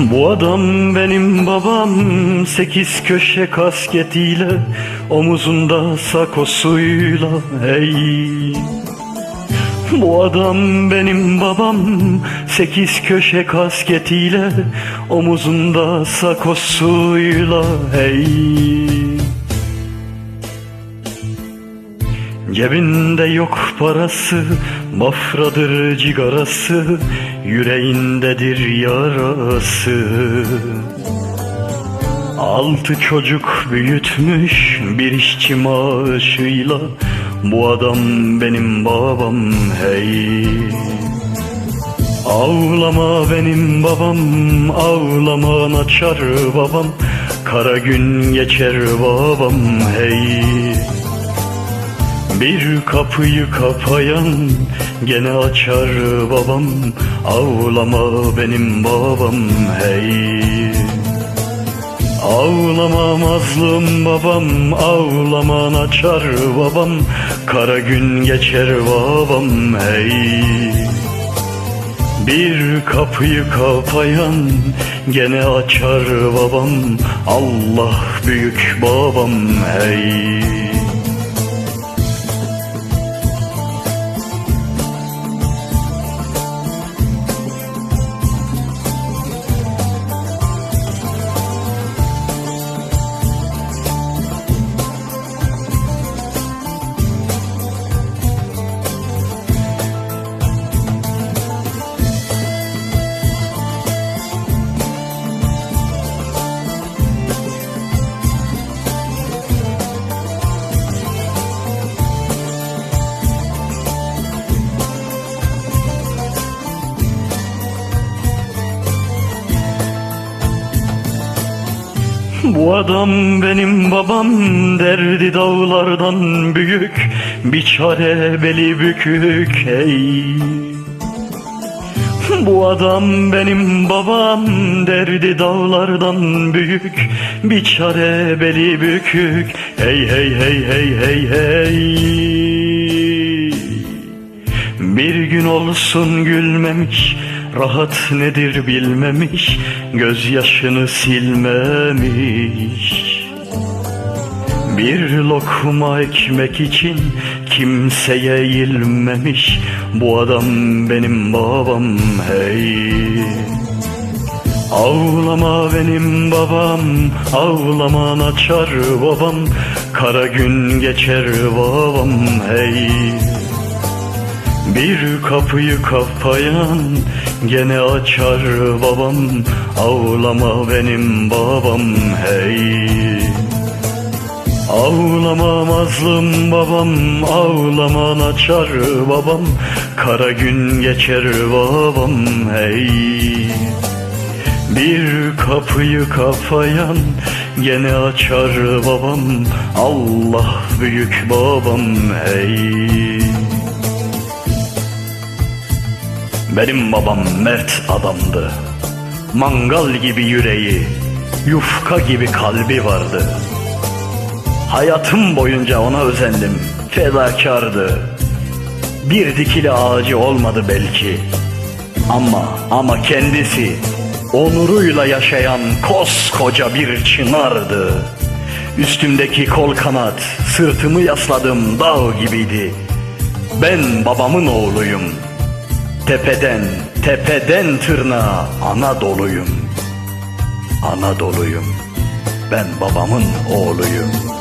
Bu adam benim babam Sekiz köşe kasketiyle Omuzunda sakosuyla Hey Bu adam benim babam Sekiz köşe kasketiyle Omuzunda sakosuyla Hey Cebinde yok parası, mafradır cigarası, yüreğindedir yarası. Altı çocuk büyütmüş bir işçi maaşıyla, bu adam benim babam hey. Ağlama benim babam, ağlama naçar babam, kara gün geçer babam hey. Bir kapıyı kapayan gene açar babam Ağlama benim babam hey. Ağlama mazlum babam Ağlama açar babam Kara gün geçer babam hey. Bir kapıyı kapayan gene açar babam Allah büyük babam hey Bu adam benim babam derdi dağlardan büyük bir çare beli bükük hey Bu adam benim babam derdi dağlardan büyük bir çare beli bükük hey hey hey hey hey hey bir gün olsun gülmemiş Rahat nedir bilmemiş Gözyaşını silmemiş. Bir lokma ekmek için Kimseye eğilmemiş Bu adam benim babam hey. Ağlama benim babam, ağlama açar babam, kara gün geçer babam hey. Bir kapıyı kapayan gene açar babam Ağlama benim babam hey. Ağlama mazlum babam Ağlama açar babam Kara gün geçer babam hey. Bir kapıyı kapayan gene açar babam Allah büyük babam hey Benim babam mert adamdı. Mangal gibi yüreği, yufka gibi kalbi vardı. Hayatım boyunca ona özendim, fedakardı. Bir dikili ağacı olmadı belki. Ama ama kendisi onuruyla yaşayan koskoca bir çınardı. Üstümdeki kol kanat, sırtımı yasladığım dağ gibiydi. Ben babamın oğluyum. Tepeden, tepeden tırnağa Anadolu'yum. Anadolu'yum. Ben babamın oğluyum.